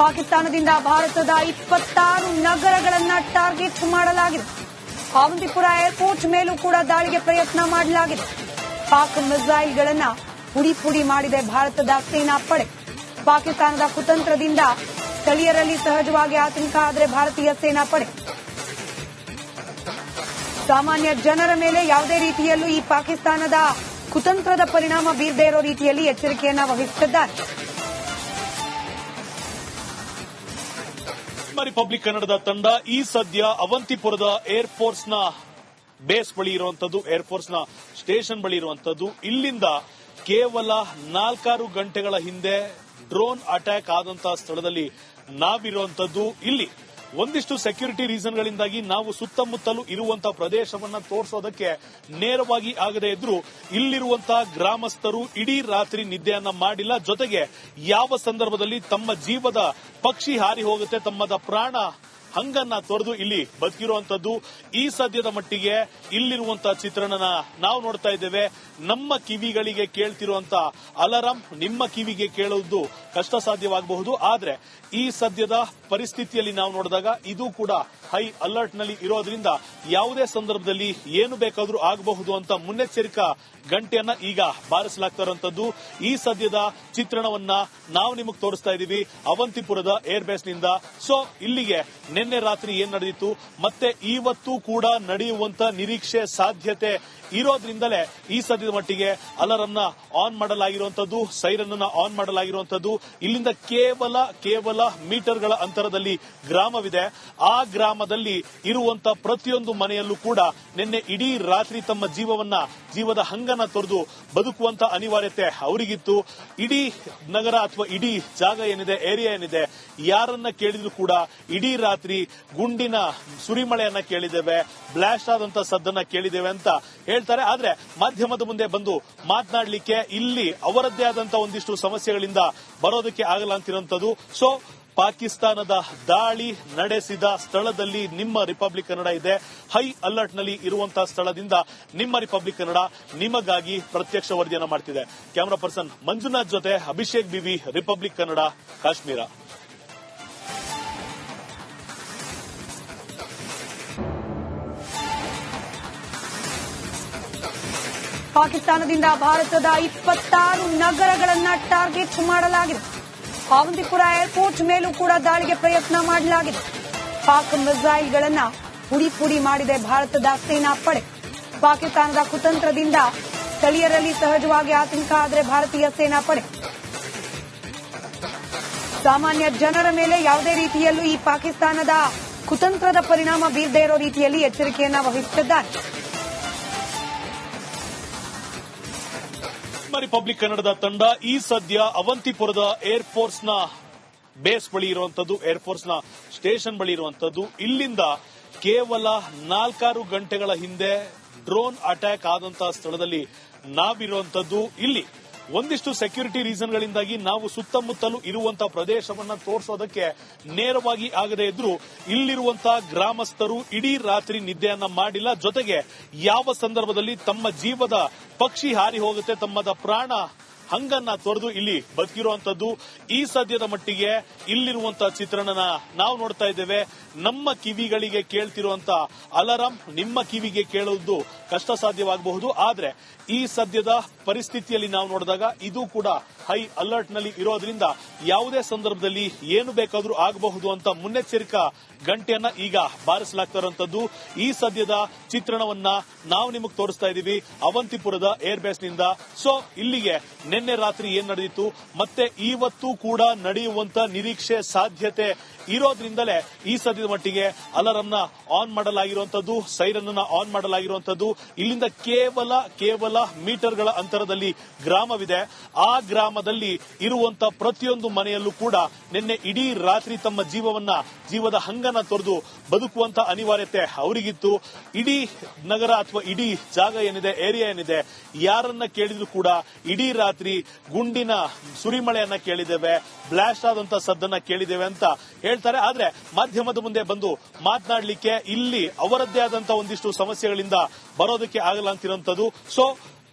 ಪಾಕಿಸ್ತಾನದಿಂದ ಭಾರತದ ಇಪ್ಪತ್ತಾರು ನಗರಗಳನ್ನ ಟಾರ್ಗೆಟ್ ಮಾಡಲಾಗಿದೆ. ಅವಂತಿಪುರ ಏರ್ಪೋರ್ಟ್ ಮೇಲೂ ಕೂಡ ದಾಳಿಗೆ ಪ್ರಯತ್ನ ಮಾಡಲಾಗಿದೆ. ಪಾಕ್ ಮಿಸೈಲ್ಗಳನ್ನ ಪುಡಿ ಪುಡಿ ಮಾಡಿದೆ ಭಾರತದ ಸೇನಾ ಪಡೆ. ಪಾಕಿಸ್ತಾನದ ಕುತಂತ್ರದಿಂದ ಸ್ಥಳೀಯರಲ್ಲಿ ಸಹಜವಾಗಿ ಆತಂಕ ಆದರೆ ಭಾರತೀಯ ಸೇನಾ ಪಡೆ. ಸಾಮಾನ್ಯ ಜನರ ಮೇಲೆ ಯಾವುದೇ ರೀತಿಯಲ್ಲೂ ಈ ಪಾಕಿಸ್ತಾನದ ಕುತಂತ್ರದ ಪರಿಣಾಮ ಬೀರದೇ ಇರೋ ರೀತಿಯಲ್ಲಿ ಎಚ್ಚರಿಕೆಯನ್ನು ವಹಿಸುತ್ತಿದ್ದಾರೆ. ರಿಪಬ್ಲಿಕ್ ಕನ್ನಡದ ತಂಡ ಈ ಸದ್ಯ ಅವಂತಿಪುರದ ಏರ್ಫೋರ್ಸ್ನ ಬೇಸ್ ಬಳಿ ಇರುವಂತದ್ದು ಏರ್ಫೋರ್ಸ್ನ ಸ್ಟೇಷನ್ ಬಳಿ ಇರುವಂತದ್ದು. ಇಲ್ಲಿಂದ ಕೇವಲ ನಾಲ್ಕಾರು ಗಂಟೆಗಳ ಹಿಂದೆ ಡ್ರೋನ್ ಅಟ್ಯಾಕ್ ಆದಂತಹ ಸ್ಥಳದಲ್ಲಿ ನಾವಿರುವಂತದ್ದು ಇಲ್ಲಿ. ಒಂದಿಷ್ಟು ಸೆಕ್ಯೂರಿಟಿ ರೀಸನ್ಗಳಿಂದಾಗಿ ನಾವು ಸುತ್ತಮುತ್ತಲೂ ಇರುವಂತಹ ಪ್ರದೇಶವನ್ನ ತೋರಿಸೋದಕ್ಕೆ ನೇರವಾಗಿ ಆಗದೇ ಇದ್ರು ಇಲ್ಲಿರುವಂತಹ ಗ್ರಾಮಸ್ಥರು ಇಡೀ ರಾತ್ರಿ ನಿದ್ದೆಯನ್ನ ಮಾಡಿಲ್ಲ. ಜೊತೆಗೆ ಯಾವ ಸಂದರ್ಭದಲ್ಲಿ ತಮ್ಮ ಜೀವದ ಪಕ್ಷಿ ಹಾರಿ ಹೋಗುತ್ತೆ, ತಮ್ಮದ ಪ್ರಾಣ ಹಂಗನ್ನ ತೊರೆದು ಇಲ್ಲಿ ಬದುಕಿರುವಂತದ್ದು ಈ ಸದ್ಯದ ಮಟ್ಟಿಗೆ ಇಲ್ಲಿರುವಂತಹ ಚಿತ್ರಣನ ನಾವು ನೋಡ್ತಾ ಇದ್ದೇವೆ. ನಮ್ಮ ಕಿವಿಗಳಿಗೆ ಕೇಳ್ತಿರುವಂತ ಅಲರಂ ನಿಮ್ಮ ಕಿವಿಗೆ ಕೇಳುವುದು ಕಷ್ಟ ಸಾಧ್ಯವಾಗಬಹುದು ಆದ್ರೆ ಈ ಸದ್ಯದ ಪರಿಸ್ಥಿತಿಯಲ್ಲಿ ನಾವು ನೋಡಿದಾಗ ಇದು ಕೂಡ ಹೈ ಅಲರ್ಟ್ನಲ್ಲಿ ಇರೋದ್ರಿಂದ ಯಾವುದೇ ಸಂದರ್ಭದಲ್ಲಿ ಏನು ಬೇಕಾದರೂ ಆಗಬಹುದು ಅಂತ ಮುನ್ನೆಚ್ಚರಿಕಾ ಗಂಟೆಯನ್ನ ಈಗ ಬಾರಿಸಲಾಗ್ತಾ ಇರುವಂತದ್ದು ಈ ಸದ್ಯದ ಚಿತ್ರಣವನ್ನ ನಾವು ನಿಮಗೆ ತೋರಿಸ್ತಾ ಇದೀವಿ. ಅವಂತಿಪುರದ ಏರ್ ಬೇಸ್ನಿಂದ ಸೊ ಇಲ್ಲಿಗೆ ನಿನ್ನೆ ರಾತ್ರಿ ಏನ್ ನಡೆದಿತ್ತು? ಮತ್ತೆ ಇವತ್ತು ಕೂಡ ನಡೆಯುವಂತ ನಿರೀಕ್ಷೆ ಸಾಧ್ಯತೆ ಇರೋದ್ರಿಂದಲೇ ಈ ಸದ್ಯದ ಮಟ್ಟಿಗೆ ಅಲರನ್ನ ಆನ್ ಮಾಡಲಾಗಿರುವಂತದ್ದು ಸೈರನ್ ಆನ್ ಮಾಡಲಾಗಿರುವಂತದ್ದು. ಇಲ್ಲಿಂದ ಕೇವಲ ಕೇವಲ ಮೀಟರ್ಗಳ ಅಂತರದಲ್ಲಿ ಗ್ರಾಮವಿದೆ. ಆ ಗ್ರಾಮದಲ್ಲಿ ಇರುವಂತ ಪ್ರತಿಯೊಂದು ಮನೆಯಲ್ಲೂ ಕೂಡ ನಿನ್ನೆ ಇಡೀ ರಾತ್ರಿ ತಮ್ಮ ಜೀವವನ್ನ, ಜೀವದ ಹಂಗನ್ನ ತೊರೆದು ಬದುಕುವಂತ ಅನಿವಾರ್ಯತೆ ಅವರಿಗಿತ್ತು. ಇಡೀ ನಗರ ಅಥವಾ ಇಡೀ ಜಾಗ ಏನಿದೆ ಏರಿಯಾ ಏನಿದೆ, ಯಾರನ್ನ ಕೇಳಿದ್ರು ಕೂಡ ಇಡೀ ರಾತ್ರಿ ಗುಂಡಿನ ಸುರಿಮಳೆಯನ್ನ ಕೇಳಿದ್ದೇವೆ ಬ್ಲಾಸ್ಟ್ ಆದಂತ ಸದ್ದನ್ನ ಕೇಳಿದ್ದೇವೆ ಅಂತ ಹೇಳ್ತಾರೆ. ಆದ್ರೆ ಮಾಧ್ಯಮದ ಮುಂದೆ ಬಂದು ಮಾತನಾಡಲಿಕ್ಕೆ ಇಲ್ಲಿ ಅವರದ್ದೇ ಆದಂತ ಒಂದಿಷ್ಟು ಸಮಸ್ಯೆಗಳಿಂದ ಬರೋದಕ್ಕೆ ಆಗಲ್ಲ ಅಂತಿರುವಂತದ್ದು ಸೊ ಪಾಕಿಸ್ತಾನದ ದಾಳಿ ನಡೆಸಿದ ಸ್ಥಳದಲ್ಲಿ ನಿಮ್ಮ ರಿಪಬ್ಲಿಕ್ ಕನ್ನಡ ಇದೆ. ಹೈ ಅಲರ್ಟ್ನಲ್ಲಿ ಇರುವಂತಹ ಸ್ಥಳದಿಂದ ನಿಮ್ಮ ರಿಪಬ್ಲಿಕ್ ಕನ್ನಡ ನಿಮಗಾಗಿ ಪ್ರತ್ಯಕ್ಷ ವರದಿಯನ್ನು ಮಾಡ್ತಿದೆ. ಕ್ಯಾಮರಾ ಪರ್ಸನ್ ಮಂಜುನಾಥ್ ಜೊತೆ ಅಭಿಷೇಕ್ ಬಿವಿ ರಿಪಬ್ಲಿಕ್ ಕನ್ನಡ ಕಾಶ್ಮೀರ. ಪಾಕಿಸ್ತಾನದಿಂದ ಭಾರತದ ಇಪ್ಪತ್ತಾರು ನಗರಗಳನ್ನ ಟಾರ್ಗೆಟ್ ಮಾಡಲಾಗಿದೆ. ಅವಂತಿಪುರ ಏರ್ಪೋರ್ಟ್ ಮೇಲೂ ಕೂಡ ದಾಳಿಗೆ ಪ್ರಯತ್ನ ಮಾಡಲಾಗಿದೆ. ಪಾಕ್ ಮಿಸೈಲ್ಗಳನ್ನ ಪುಡಿ ಪುಡಿ ಮಾಡಿದೆ ಭಾರತದ ಸೇನಾ ಪಡೆ. ಪಾಕಿಸ್ತಾನದ ಕುತಂತ್ರದಿಂದ ಸ್ಥಳೀಯರಲ್ಲಿ ಸಹಜವಾಗಿ ಆತಂಕ ಆದರೆ ಭಾರತೀಯ ಸೇನಾ ಪಡೆ. ಸಾಮಾನ್ಯ ಜನರ ಮೇಲೆ ಯಾವುದೇ ರೀತಿಯಲ್ಲೂ ಈ ಪಾಕಿಸ್ತಾನದ ಕುತಂತ್ರದ ಪರಿಣಾಮ ಬೀರದೇ ಇರೋ ರೀತಿಯಲ್ಲಿ ಎಚ್ಚರಿಕೆಯನ್ನ ವಹಿಸುತ್ತಿದ್ದಾರೆ. ರಿಪಬ್ಲಿಕ್ ಕನ್ನಡದ ತಂಡ ಈ ಸದ್ಯ ಅವಂತಿಪುರದ ಏರ್ಫೋರ್ಸ್ನ ಬೇಸ್ ಬಳಿ ಇರುವಂತದ್ದು ಏರ್ಫೋರ್ಸ್ನ ಸ್ಟೇಷನ್ ಬಳಿ ಇರುವಂತದ್ದು ಇಲ್ಲಿಂದ ಕೇವಲ ನಾಲ್ಕಾರು ಗಂಟೆಗಳ ಹಿಂದೆ ಡ್ರೋನ್ ಅಟ್ಯಾಕ್ ಆದಂತಹ ಸ್ಥಳದಲ್ಲಿ ನಾವಿರುವಂತದ್ದು ಇಲ್ಲಿ ಒಂದಿಷ್ಟು ಸೆಕ್ಯೂರಿಟಿ ರೀಸನ್ಗಳಿಂದಾಗಿ ನಾವು ಸುತ್ತಮುತ್ತಲು ಇರುವಂತಹ ಪ್ರದೇಶವನ್ನ ತೋರಿಸೋದಕ್ಕೆ ನೇರವಾಗಿ ಆಗದೆ ಇದ್ರು ಇಲ್ಲಿರುವಂತಹ ಗ್ರಾಮಸ್ಥರು ಇಡೀ ರಾತ್ರಿ ನಿದ್ದೆಯನ್ನ ಮಾಡಿಲ್ಲ. ಜೊತೆಗೆ ಯಾವ ಸಂದರ್ಭದಲ್ಲಿ ತಮ್ಮ ಜೀವದ ಪಕ್ಷಿ ಹಾರಿ ಹೋಗುತ್ತೆ, ತಮ್ಮದ ಪ್ರಾಣ ಹಂಗನ್ನ ತೊರೆದು ಇಲ್ಲಿ ಬದುಕಿರುವಂತದ್ದು, ಈ ಸದ್ಯದ ಮಟ್ಟಿಗೆ ಇಲ್ಲಿರುವಂತಹ ಚಿತ್ರಣನ ನಾವು ನೋಡ್ತಾ ಇದ್ದೇವೆ. ನಮ್ಮ ಕಿವಿಗಳಿಗೆ ಕೇಳ್ತಿರುವಂತ ಅಲಾರಾಂ ನಿಮ್ಮ ಕಿವಿಗೆ ಕೇಳುವುದು ಕಷ್ಟ ಸಾಧ್ಯವಾಗಬಹುದು ಆದ್ರೆ ಈ ಸದ್ಯದ ಪರಿಸ್ಥಿತಿಯಲ್ಲಿ ನಾವು ನೋಡಿದಾಗ ಇದು ಕೂಡ ಹೈ ಅಲರ್ಟ್ನಲ್ಲಿ ಇರೋದ್ರಿಂದ ಯಾವುದೇ ಸಂದರ್ಭದಲ್ಲಿ ಏನು ಬೇಕಾದರೂ ಆಗಬಹುದು ಅಂತ ಮುನ್ನೆಚ್ಚರಿಕಾ ಗಂಟೆಯನ್ನ ಈಗ ಬಾರಿಸಲಾಗ್ತಾರಂತದ್ದು ಈ ಸದ್ಯದ ಚಿತ್ರಣವನ್ನ ನಾವು ನಿಮಗೆ ತೋರಿಸ್ತಾ ಇದೀವಿ ಅವಂತಿಪುರದ ಏರ್ ಬೇಸ್ನಿಂದ. ಸೊ, ಇಲ್ಲಿಗೆ ನಿನ್ನೆ ರಾತ್ರಿ ಏನ್ ನಡೆದಿತ್ತು? ಮತ್ತೆ ಇವತ್ತು ಕೂಡ ನಡೆಯುವಂತ ನಿರೀಕ್ಷೆ, ಸಾಧ್ಯತೆ ಇರೋದ್ರಿಂದಲೇ ಈ ಸದ್ಯದ ಮಟ್ಟಿಗೆ ಅಲಾರನ್ನ ಆನ್ ಮಾಡಲಾಗಿರುವಂತದ್ದು ಸೈರನ್ ಅನ್ನ ಆನ್ ಮಾಡಲಾಗಿರುವಂತದ್ದು. ಇಲ್ಲಿಂದ ಕೇವಲ ಕೇವಲ ಮೀಟರ್ಗಳ ಅಂತರದಲ್ಲಿ ಗ್ರಾಮವಿದೆ. ಆ ಗ್ರಾಮದಲ್ಲಿ ಇರುವಂತಹ ಪ್ರತಿಯೊಂದು ಮನೆಯಲ್ಲೂ ಕೂಡ ನಿನ್ನೆ ಇಡೀ ರಾತ್ರಿ ತಮ್ಮ ಜೀವವನ್ನ, ಜೀವದ ಹಂಗನ್ನ ತೊರೆದು ಬದುಕುವಂತ ಅನಿವಾರ್ಯತೆ ಅವರಿಗಿತ್ತು. ಇಡೀ ನಗರ ಅಥವಾ ಇಡೀ ಜಾಗ ಏನಿದೆ, ಏರಿಯಾ ಏನಿದೆ, ಯಾರನ್ನ ಕೇಳಿದ್ರು ಕೂಡ ಇಡೀ ರಾತ್ರಿ ಗುಂಡಿನ ಸುರಿಮಳೆಯನ್ನ ಕೇಳಿದ್ದೇವೆ, ಬ್ಲಾಸ್ಟ್ ಆದಂತ ಸದ್ದನ್ನ ಕೇಳಿದ್ದೇವೆ ಅಂತ ಹೇಳ್ತಾರೆ. ಆದ್ರೆ ಮಾಧ್ಯಮದ ಮುಂದೆ ಬಂದು ಮಾತನಾಡಲಿಕ್ಕೆ ಇಲ್ಲಿ ಅವರದ್ದೇ ಆದಂತಹ ಒಂದಿಷ್ಟು ಸಮಸ್ಯೆಗಳಿಂದ ಬರೋದಕ್ಕೆ ಆಗಲ್ಲ ಅಂತಿರುವಂತದ್ದು ಸೊ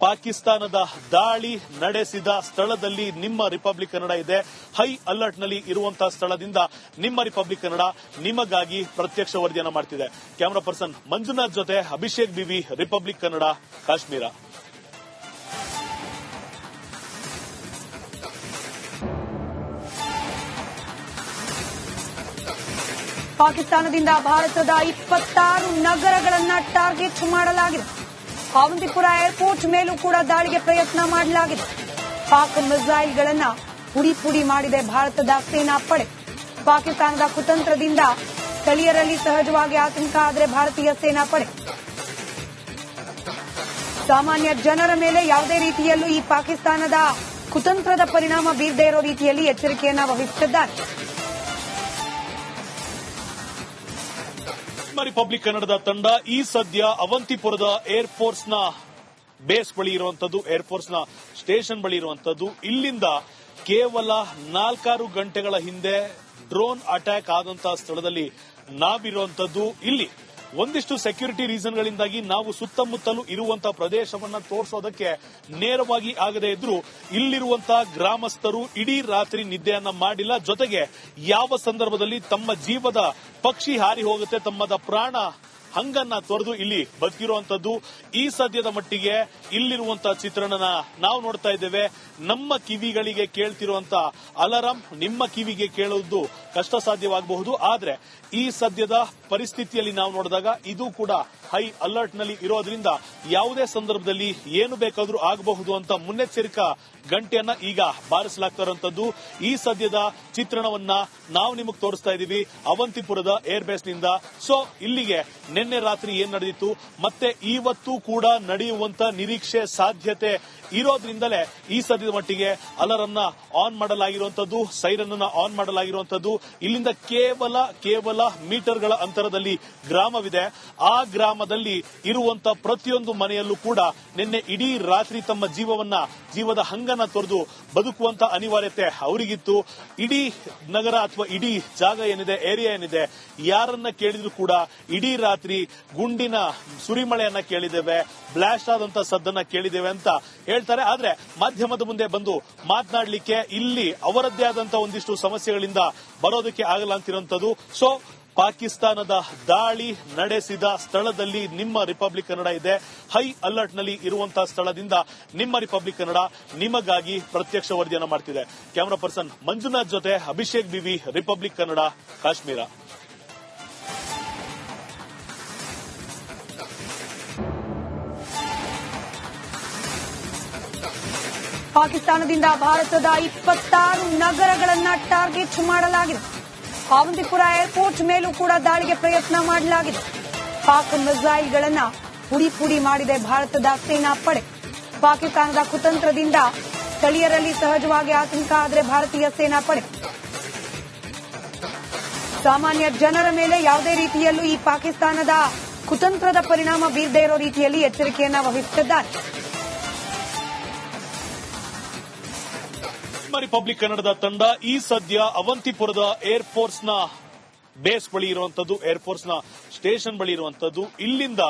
ಪಾಕಿಸ್ತಾನದ ದಾಳಿ ನಡೆಸಿದ ಸ್ಥಳದಲ್ಲಿ ನಿಮ್ಮ ರಿಪಬ್ಲಿಕ್ ಕನ್ನಡ ಇದೆ. ಹೈ ಅಲರ್ಟ್ನಲ್ಲಿ ಇರುವಂತಹ ಸ್ಥಳದಿಂದ ನಿಮ್ಮ ರಿಪಬ್ಲಿಕ್ ಕನ್ನಡ ನಿಮಗಾಗಿ ಪ್ರತ್ಯಕ್ಷ ವರದಿಯನ್ನು ಮಾಡ್ತಿದೆ. ಕ್ಯಾಮರಾ ಪರ್ಸನ್ ಮಂಜುನಾಥ್ ಜೊತೆ ಅಭಿಷೇಕ್ ಬಿವಿ ರಿಪಬ್ಲಿಕ್ ಕನ್ನಡ ಕಾಶ್ಮೀರ. ಪಾಕಿಸ್ತಾನದಿಂದ ಭಾರತದ ಇಪ್ಪತ್ತಾರು ನಗರಗಳನ್ನ ಟಾರ್ಗೆಟ್ ಮಾಡಲಾಗಿದೆ. ಅವಂತಿಪುರ ಏರ್ಪೋರ್ಟ್ ಮೇಲೂ ಕೂಡ ದಾಳಿಗೆ ಪ್ರಯತ್ನ ಮಾಡಲಾಗಿದೆ. ಪಾಕ್ ಮಿಸೈಲ್ಗಳನ್ನ ಪುಡಿ ಪುಡಿ ಮಾಡಿದೆ ಭಾರತದ ಸೇನಾ ಪಡೆ. ಪಾಕಿಸ್ತಾನದ ಕುತಂತ್ರದಿಂದ ಸ್ಥಳೀಯರಲ್ಲಿ ಸಹಜವಾಗಿ ಆತಂಕ ಆದರೆ ಭಾರತೀಯ ಸೇನಾ ಪಡೆ. ಸಾಮಾನ್ಯ ಜನರ ಮೇಲೆ ಯಾವುದೇ ರೀತಿಯಲ್ಲೂ ಈ ಪಾಕಿಸ್ತಾನದ ಕುತಂತ್ರದ ಪರಿಣಾಮ ಬೀರದೇ ಇರೋ ರೀತಿಯಲ್ಲಿ ಎಚ್ಚರಿಕೆಯನ್ನು ವಹಿಸುತ್ತಿದ್ದಾರೆ. ನಮ್ಮ ರಿಪಬ್ಲಿಕ್ ಕನ್ನಡದ ತಂಡ ಈ ಸದ್ಯ ಅವಂತಿಪುರದ ಏರ್ಫೋರ್ಸ್ನ ಬೇಸ್ ಬಳಿ ಇರುವಂತದ್ದು ಏರ್ಫೋರ್ಸ್ನ ಸ್ಟೇಷನ್ ಬಳಿ ಇರುವಂತದ್ದು ಇಲ್ಲಿಂದ ಕೇವಲ ನಾಲ್ಕಾರು ಗಂಟೆಗಳ ಹಿಂದೆ ಡ್ರೋನ್ ಅಟ್ಯಾಕ್ ಆದಂತಹ ಸ್ಥಳದಲ್ಲಿ ನಾವಿರುವಂತದ್ದು ಇಲ್ಲಿ ಒಂದಿಷ್ಟು ಸೆಕ್ಯೂರಿಟಿ ರೀಸನ್ಗಳಿಂದಾಗಿ ನಾವು ಸುತ್ತಮುತ್ತಲು ಇರುವಂತಹ ಪ್ರದೇಶವನ್ನ ತೋರಿಸೋದಕ್ಕೆ ನೇರವಾಗಿ ಆಗದೇ ಇದ್ರು ಇಲ್ಲಿರುವಂತಹ ಗ್ರಾಮಸ್ಥರು ಇಡೀ ರಾತ್ರಿ ನಿದ್ದೆಯನ್ನ ಮಾಡಿಲ್ಲ. ಜೊತೆಗೆ ಯಾವ ಸಂದರ್ಭದಲ್ಲಿ ತಮ್ಮ ಜೀವದ ಪಕ್ಷಿ ಹಾರಿ ಹೋಗುತ್ತೆ, ತಮ್ಮದ ಪ್ರಾಣ ಹಂಗನ್ನ ತೊರೆದು ಇಲ್ಲಿ ಬದುಕಿರುವಂತದ್ದು ಈ ಸದ್ಯದ ಮಟ್ಟಿಗೆ ಇಲ್ಲಿರುವಂತಹ ಚಿತ್ರಣನ ನಾವು ನೋಡ್ತಾ ಇದ್ದೇವೆ. ನಮ್ಮ ಕಿವಿಗಳಿಗೆ ಕೇಳ್ತಿರುವಂತ ಅಲಾರಾಂ ನಿಮ್ಮ ಕಿವಿಗೆ ಕೇಳುವುದು ಕಷ್ಟ ಸಾಧ್ಯವಾಗಬಹುದು ಆದ್ರೆ ಈ ಸದ್ಯದ ಪರಿಸ್ಥಿತಿಯಲ್ಲಿ ನಾವು ನೋಡಿದಾಗ ಇದು ಕೂಡ ಹೈ ಅಲರ್ಟ್ನಲ್ಲಿ ಇರೋದ್ರಿಂದ ಯಾವುದೇ ಸಂದರ್ಭದಲ್ಲಿ ಏನು ಬೇಕಾದ್ರೂ ಆಗಬಹುದು ಅಂತ ಮುನ್ನೆಚ್ಚರಿಕಾ ಗಂಟೆಯನ್ನ ಈಗ ಬಾರಿಸಲಾಗ್ತಾರಂತದ್ದು ಈ ಸದ್ಯದ ಚಿತ್ರಣವನ್ನ ನಾವು ನಿಮಗೆ ತೋರಿಸ್ತಾ ಇದೀವಿ ಅವಂತಿಪುರದ ಏರ್ ಬೇಸ್ನಿಂದ ಸೊ ಇಲ್ಲಿಗೆ ನಿನ್ನೆ ರಾತ್ರಿ ಏನ್ ನಡೆದಿತ್ತು? ಮತ್ತೆ ಇವತ್ತು ಕೂಡ ನಡೆಯುವಂತ ನಿರೀಕ್ಷೆ ಸಾಧ್ಯತೆ ಇರೋದ್ರಿಂದಲೇ ಈ ಸದ್ಯದ ಮಟ್ಟಿಗೆ ಅಲರನ್ನ ಆನ್ ಮಾಡಲಾಗಿರುವಂತದ್ದು ಸೈರನ್ ಅನ್ನ ಆನ್ ಮಾಡಲಾಗಿರುವಂತದ್ದು. ಇಲ್ಲಿಂದ ಕೇವಲ ಕೇವಲ ಮೀಟರ್ಗಳ ಅಂತರದಲ್ಲಿ ಗ್ರಾಮವಿದೆ. ಆ ಗ್ರಾಮದಲ್ಲಿ ಇರುವಂತ ಪ್ರತಿಯೊಂದು ಮನೆಯಲ್ಲೂ ಕೂಡ ನಿನ್ನೆ ಇಡೀ ರಾತ್ರಿ ತಮ್ಮ ಜೀವವನ್ನ, ಜೀವದ ಹಂಗನ್ನ ತೊರೆದು ಬದುಕುವಂತ ಅನಿವಾರ್ಯತೆ ಅವರಿಗಿತ್ತು. ಇಡೀ ನಗರ ಅಥವಾ ಇಡೀ ಜಾಗ ಏನಿದೆ, ಏರಿಯಾ ಏನಿದೆ, ಯಾರನ್ನ ಕೇಳಿದ್ರು ಕೂಡ ಇಡೀ ರಾತ್ರಿ ಗುಂಡಿನ ಸುರಿಮಳೆಯನ್ನ ಕೇಳಿದ್ದೇವೆ, ಬ್ಲಾಸ್ಟ್ ಆದಂತ ಸದ್ದನ್ನ ಕೇಳಿದ್ದೇವೆ ಅಂತ ಹೇಳ್ತಾರೆ. ಆದ್ರೆ ಮಾಧ್ಯಮದ ಮುಂದೆ ಬಂದು ಮಾತನಾಡಲಿಕ್ಕೆ ಇಲ್ಲಿ ಅವರದ್ದೇ ಆದಂತ ಒಂದಿಷ್ಟು ಸಮಸ್ಯೆಗಳಿಂದ ಬರೋದಕ್ಕೆ ಆಗಲ್ಲ ಅಂತಿರುವಂತದ್ದು ಸೊ ಪಾಕಿಸ್ತಾನದ ದಾಳಿ ನಡೆಸಿದ ಸ್ಥಳದಲ್ಲಿ ನಿಮ್ಮ ರಿಪಬ್ಲಿಕ್ ಕನ್ನಡ ಇದೆ. ಹೈ ಅಲರ್ಟ್ನಲ್ಲಿ ಇರುವಂತಹ ಸ್ಥಳದಿಂದ ನಿಮ್ಮ ರಿಪಬ್ಲಿಕ್ ಕನ್ನಡ ನಿಮಗಾಗಿ ಪ್ರತ್ಯಕ್ಷ ವರದಿಯನ್ನು ಮಾಡ್ತಿದೆ. ಕ್ಯಾಮರಾ ಪರ್ಸನ್ ಮಂಜುನಾಥ್ ಜೊತೆ ಅಭಿಷೇಕ್ ಬಿವಿ, ರಿಪಬ್ಲಿಕ್ ಕನ್ನಡ, ಕಾಶ್ಮೀರ. ಪಾಕಿಸ್ತಾನದಿಂದ ಭಾರತದ ಇಪ್ಪತ್ತಾರು ನಗರಗಳನ್ನ ಟಾರ್ಗೆಟ್ ಮಾಡಲಾಗಿದೆ. ಅವಂತಿಪುರ ಏರ್ಪೋರ್ಟ್ ಮೇಲೂ ಕೂಡ ದಾಳಿಗೆ ಪ್ರಯತ್ನ ಮಾಡಲಾಗಿದೆ. ಪಾಕ್ ಮಿಸೈಲ್ಗಳನ್ನ ಪುಡಿ ಪುಡಿ ಮಾಡಿದೆ ಭಾರತದ ಸೇನಾ ಪಡೆ. ಪಾಕಿಸ್ತಾನದ ಕುತಂತ್ರದಿಂದ ಸ್ಥಳೀಯರಲ್ಲಿ ಸಹಜವಾಗಿ ಆತಂಕ ಆದರೆ ಭಾರತೀಯ ಸೇನಾ ಪಡೆ. ಸಾಮಾನ್ಯ ಜನರ ಮೇಲೆ ಯಾವುದೇ ರೀತಿಯಲ್ಲೂ ಈ ಪಾಕಿಸ್ತಾನದ ಕುತಂತ್ರದ ಪರಿಣಾಮ ಬೀರದೇ ಇರೋ ರೀತಿಯಲ್ಲಿ ಎಚ್ಚರಿಕೆಯನ್ನ ವಹಿಸುತ್ತಿದ್ದಾರೆ. ರಿಪಬ್ಲಿಕ್ ಕನ್ನಡದ ತಂಡ ಈ ಸದ್ಯ ಅವಂತಿಪುರದ ಏರ್ಫೋರ್ಸ್ನ ಬೇಸ್ ಬಳಿ ಇರುವಂತದ್ದು ಏರ್ಫೋರ್ಸ್ನ ಸ್ಟೇಷನ್ ಬಳಿ ಇರುವಂತದ್ದು. ಇಲ್ಲಿಂದ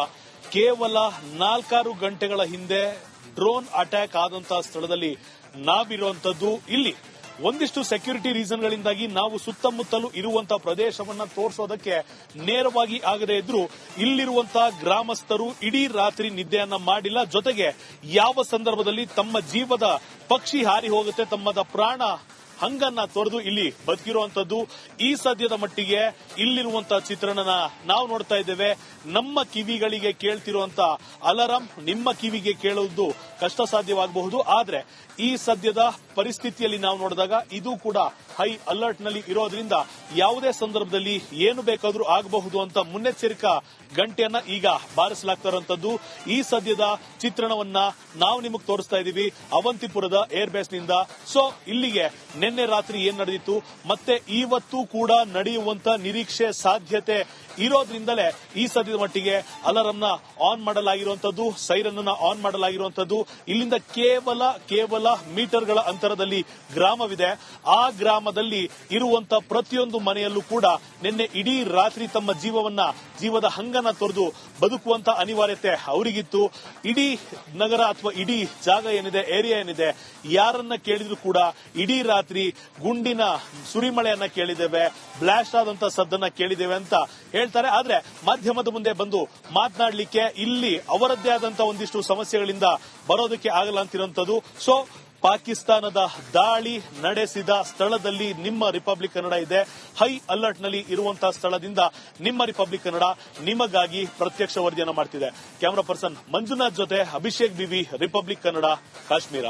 ಕೇವಲ ನಾಲ್ಕಾರು ಗಂಟೆಗಳ ಹಿಂದೆ ಡ್ರೋನ್ ಅಟ್ಯಾಕ್ ಆದಂತಹ ಸ್ಥಳದಲ್ಲಿ ನಾವಿರುವಂತದ್ದು. ಇಲ್ಲಿ ಒಂದಿಷ್ಟು ಸೆಕ್ಯೂರಿಟಿ ರೀಸನ್ಗಳಿಂದಾಗಿ ನಾವು ಸುತ್ತಮುತ್ತಲೂ ಇರುವಂತಹ ಪ್ರದೇಶವನ್ನ ತೋರಿಸೋದಕ್ಕೆ ನೇರವಾಗಿ ಆಗದೇ ಇದ್ರು ಇಲ್ಲಿರುವಂತಹ ಗ್ರಾಮಸ್ಥರು ಇಡೀ ರಾತ್ರಿ ನಿದ್ದೆಯನ್ನ ಮಾಡಿಲ್ಲ. ಜೊತೆಗೆ ಯಾವ ಸಂದರ್ಭದಲ್ಲಿ ತಮ್ಮ ಜೀವದ ಪಕ್ಷಿ ಹಾರಿ ಹೋಗುತ್ತೆ, ತಮ್ಮದ ಪ್ರಾಣ ಹಂಗನ್ನ ತೊರೆದು ಇಲ್ಲಿ ಬದುಕಿರುವಂತದ್ದು, ಈ ಸದ್ಯದ ಮಟ್ಟಿಗೆ ಇಲ್ಲಿರುವಂತಹ ಚಿತ್ರಣನ ನಾವು ನೋಡ್ತಾ ಇದ್ದೇವೆ. ನಮ್ಮ ಕಿವಿಗಳಿಗೆ ಕೇಳ್ತಿರುವಂತ ಅಲಾರಾಮ್ ನಿಮ್ಮ ಕಿವಿಗೆ ಕೇಳುವುದು ಕಷ್ಟ ಸಾಧ್ಯವಾಗಬಹುದು ಆದ್ರೆ ಈ ಸದ್ಯದ ಪರಿಸ್ಥಿತಿಯಲ್ಲಿ ನಾವು ನೋಡಿದಾಗ ಇದು ಕೂಡ ಹೈ ಅಲರ್ಟ್ನಲ್ಲಿ ಇರೋದ್ರಿಂದ ಯಾವುದೇ ಸಂದರ್ಭದಲ್ಲಿ ಏನು ಬೇಕಾದರೂ ಆಗಬಹುದು ಅಂತ ಮುನ್ನೆಚ್ಚರಿಕಾ ಗಂಟೆಯನ್ನ ಈಗ ಬಾರಿಸಲಾಗ್ತಾ ಇರುವಂತದ್ದು. ಈ ಸದ್ಯದ ಚಿತ್ರಣವನ್ನ ನಾವು ನಿಮಗೆ ತೋರಿಸ್ತಾ ಇದೀವಿ ಅವಂತಿಪುರದ ಏರ್ ಬೇಸ್ನಿಂದ. ಸೊ ಇಲ್ಲಿಗೆ ನಿನ್ನೆ ರಾತ್ರಿ ಏನ್ ನಡೆದಿತ್ತು? ಮತ್ತೆ ಇವತ್ತು ಕೂಡ ನಡೆಯುವಂತ ನಿರೀಕ್ಷೆ ಸಾಧ್ಯತೆ ಇರೋದ್ರಿಂದಲೇ ಈ ಸದ್ಯದ ಮಟ್ಟಿಗೆ ಅಲಾರಂನ ಆನ್ ಮಾಡಲಾಗಿರುವಂತದ್ದು ಸೈರನ್ ಅನ್ನ ಆನ್ ಮಾಡಲಾಗಿರುವಂತದ್ದು. ಇಲ್ಲಿಂದ ಕೇವಲ ಕೇವಲ ಮೀಟರ್ಗಳ ಅಂತರದಲ್ಲಿ ಗ್ರಾಮವಿದೆ. ಆ ಗ್ರಾಮದಲ್ಲಿ ಇರುವಂತಹ ಪ್ರತಿಯೊಂದು ಮನೆಯಲ್ಲೂ ಕೂಡ ನಿನ್ನೆ ಇಡೀ ರಾತ್ರಿ ತಮ್ಮ ಜೀವವನ್ನ, ಜೀವದ ಹಂಗನ್ನ ತೊರೆದು ಬದುಕುವಂತ ಅನಿವಾರ್ಯತೆ ಅವರಿಗಿತ್ತು. ಇಡೀ ನಗರ ಅಥವಾ ಇಡೀ ಜಾಗ ಏನಿದೆ, ಏರಿಯಾ ಏನಿದೆ, ಯಾರನ್ನ ಕೇಳಿದ್ರು ಕೂಡ ಇಡೀ ರಾತ್ರಿ ಗುಂಡಿನ ಸುರಿಮಳೆಯನ್ನ ಕೇಳಿದ್ದೇವೆ, ಬ್ಲಾಸ್ಟ್ ಆದಂತ ಸದ್ದನ್ನ ಕೇಳಿದ್ದೇವೆ ಅಂತ ಹೇಳ್ತಾರೆ. ಆದ್ರೆ ಮಾಧ್ಯಮದ ಮುಂದೆ ಬಂದು ಮಾತನಾಡಲಿಕ್ಕೆ ಇಲ್ಲಿ ಅವರದ್ದೇ ಆದಂತಹ ಒಂದಿಷ್ಟು ಸಮಸ್ಯೆಗಳಿಂದ ಬರೋದಕ್ಕೆ ಆಗಲ್ಲ ಅಂತಿರುವಂತದ್ದು ಸೊ ಪಾಕಿಸ್ತಾನದ ದಾಳಿ ನಡೆಸಿದ ಸ್ಥಳದಲ್ಲಿ ನಿಮ್ಮ ರಿಪಬ್ಲಿಕ್ ಕನ್ನಡ ಇದೆ. ಹೈ ಅಲರ್ಟ್ನಲ್ಲಿ ಇರುವಂತಹ ಸ್ಥಳದಿಂದ ನಿಮ್ಮ ರಿಪಬ್ಲಿಕ್ ಕನ್ನಡ ನಿಮಗಾಗಿ ಪ್ರತ್ಯಕ್ಷ ವರದಿಯನ್ನು ಮಾಡ್ತಿದೆ. ಕ್ಯಾಮರಾ ಪರ್ಸನ್ ಮಂಜುನಾಥ್ ಜೊತೆ ಅಭಿಷೇಕ್ ಬಿವಿ ರಿಪಬ್ಲಿಕ್ ಕನ್ನಡ ಕಾಶ್ಮೀರ.